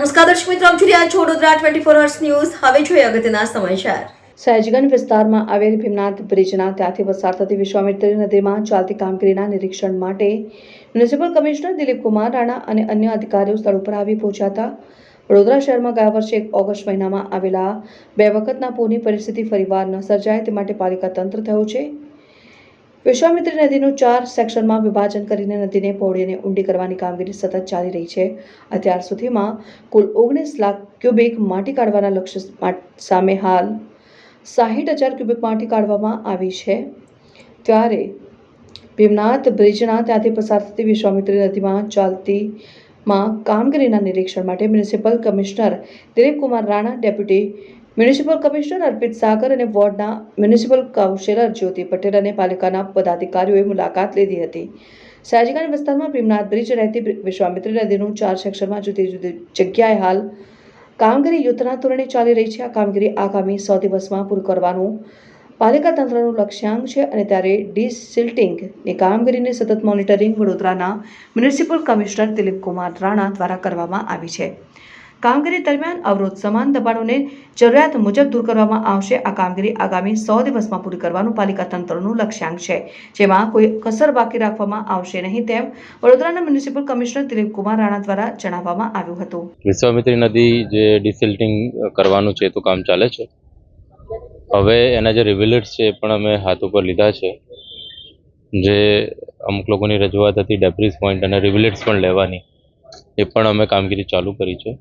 દર્શક મિત્રો આપ જોઈ રહ્યા છો Vadodara twenty four hours news હવે જોઈએ અગત્યના સમાચાર. સહેજગંજ વિસ્તારમાં આવેલ ભીમનાથ બ્રિજના ત્યાંથી પસાર થતી વિશ્વામિત્રી નદીમાં ચાલતી કામગીરીના નિરીક્ષણ માટે મ્યુનિસિપલ કમિશનર દિલીપ કુમાર રાણા અને અન્ય અધિકારીઓ સ્થળ ઉપર આવી પહોંચ્યા હતા. વડોદરા શહેરમાં ગયા વર્ષે એક ઓગસ્ટ મહિનામાં આવેલા બે વખતના પૂરની પરિસ્થિતિ ફરીવાર ન સર્જાય તે માટે પાલિકા તંત્ર થયું છે. વિશ્વામિત્રી નદીનું ચાર સેક્શનમાં વિભાજન કરીને નદીને પહોળીને ઊંડી કરવાની કામગીરી સતત ચાલી રહી છે. અત્યાર સુધીમાં કુલ ઓગણીસ લાખ ક્યુબિક માટી કાઢવાના લક્ષ્ય સામે હાલ સાહીઠ હજાર ક્યુબિક માટી કાઢવામાં આવી છે. ત્યારે ભીમનાથ બ્રિજના ત્યાંથી પસાર થતી વિશ્વામિત્રી નદીમાં ચાલતી માં કામગીરીના નિરીક્ષણ માટે municipal commissioner Kumar Rana deputy municipal commissioner Arpit Sagar અને વોર્ડના મ્યુનિસિપલ કાઉન્સિલર જ્યોતિ પટેલ અને પાલિકાના પદાધિકારીઓએ મુલાકાત લીધી હતી. સયાજીગંજ વિસ્તારમાં ભીમનાથ બ્રિજ રહેતી વિશ્વામિત્રી નદીનું ચાર સેક્શનમાં જુદી જુદી જગ્યાએ હાલ કામગીરી યુદ્ધના ધોરણે ચાલી રહી છે. આ કામગીરી આગામી સો દિવસમાં પૂરું કરવાનું પાલિકા તંત્રનું લક્ષ્યાંક છે અને ત્યારે ડિસિલ્ટિંગની કામગીરીને સતત મોનિટરિંગ વડોદરાના મ્યુનિસિપલ કમિશનર દિલીપ કુમાર રાણા દ્વારા કરવામાં આવી છે. કામગીરી દરમિયાન અવરોધ સમાન દબાણોને જરૂરિયાત મુજબ દૂર કરવામાં આવશે. આ કામગીરી આગામી સો દિવસમાં પૂરી કરવાનું પાલિકા તંત્રનું લક્ષ્યાંક છે, જેમાં કોઈ કસર બાકી રાખવામાં આવશે નહીં તેમ વડોદરાના મ્યુનિસિપલ કમિશનર દિલીપકુમાર રાણા દ્વારા જણાવવામાં આવ્યું હતું. વિશ્વામિત્રી નદી જે ડિસિલ્ટિંગ કરવાનું છે તો કામ ચાલે છે. હવે એના જે રિવિલેટ્સ છે એ પણ અમે હાથ ઉપર લીધા છે. જે અમુક લોકોની રજૂઆત હતી ડેબ્રિસ પોઈન્ટ અને રિવિલેટ્સ પણ લેવાની, એ પણ અમે કામગીરી ચાલુ કરી છે.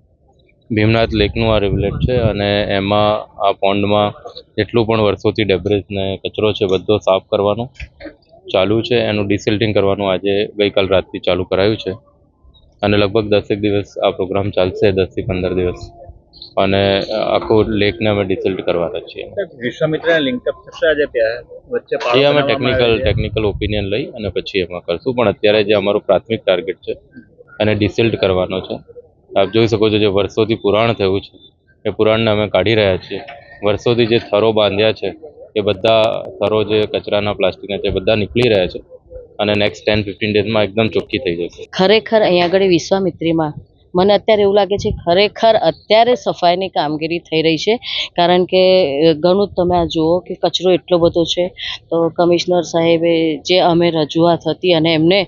ભીમનાથ લેકનું આ રિવલેટ છે અને એમાં આ પોન્ડમાં જેટલું પણ વર્ષોથી ડેબ્રિસ ને કચરો છે બધો સાફ કરવાનો ચાલુ છે. એનું ડિસિલ્ટિંગ કરવાનું આજે ગઈકાલ રાતથી ચાલુ કરાયું છે. અને લગભગ દસેક દિવસ આ પ્રોગ્રામ ચાલશે દસથી પંદર દિવસ. અને આખું લેકને અમે ડિસિલ્ટ કરવાના છીએ. વિશ્વામિત્રને લિંકઅપ થશે આજે વચ્ચે એ અમે ટેકનિકલ ટેકનિકલ ઓપિનિયન લઈ અને પછી એમાં કરશું. પણ અત્યારે જે અમારું પ્રાથમિક ટાર્ગેટ છે એને ડિસિલ્ટ કરવાનો છે. આપ જોઈ શકો છો જે વર્ષોથી પુરાણ થયું છે. એ પુરાણને અમે કાઢી રહ્યા છીએ. વર્ષોથી જે થરો બાંધ્યા છે, એ બધા થરો જે કચરાના, પ્લાસ્ટિકના છે બધા નીકળી રહ્યા છે અને નેક્સ્ટ ટેન ફિફ્ટીન ડેઝમાં એકદમ ચોખ્ખી થઈ જશે. ખરેખર અહીંયા આગળ વિશ્વામિત્રીમાં મને અત્યારે એવું લાગે છે ખરેખર અત્યારે સફાઈની કામગીરી થઈ રહી છે. કારણ કે ઘણું તમે આ જુઓ કે કચરો એટલો બધો છે. તો કમિશનર સાહેબે જે અમે રજૂઆત હતી અને એમને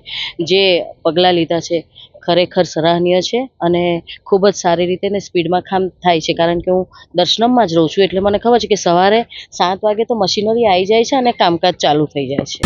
જે પગલાં લીધા છે ખરેખર સરાહનીય છે અને ખૂબ જ સારી રીતે ને સ્પીડમાં કામ થાય છે. કારણ કે હું દર્શનમમાં જ રહું છું, એટલે મને ખબર છે કે સવારે સાત વાગે તો મશીનરી આવી જાય છે અને કામકાજ ચાલુ થઈ જાય છે.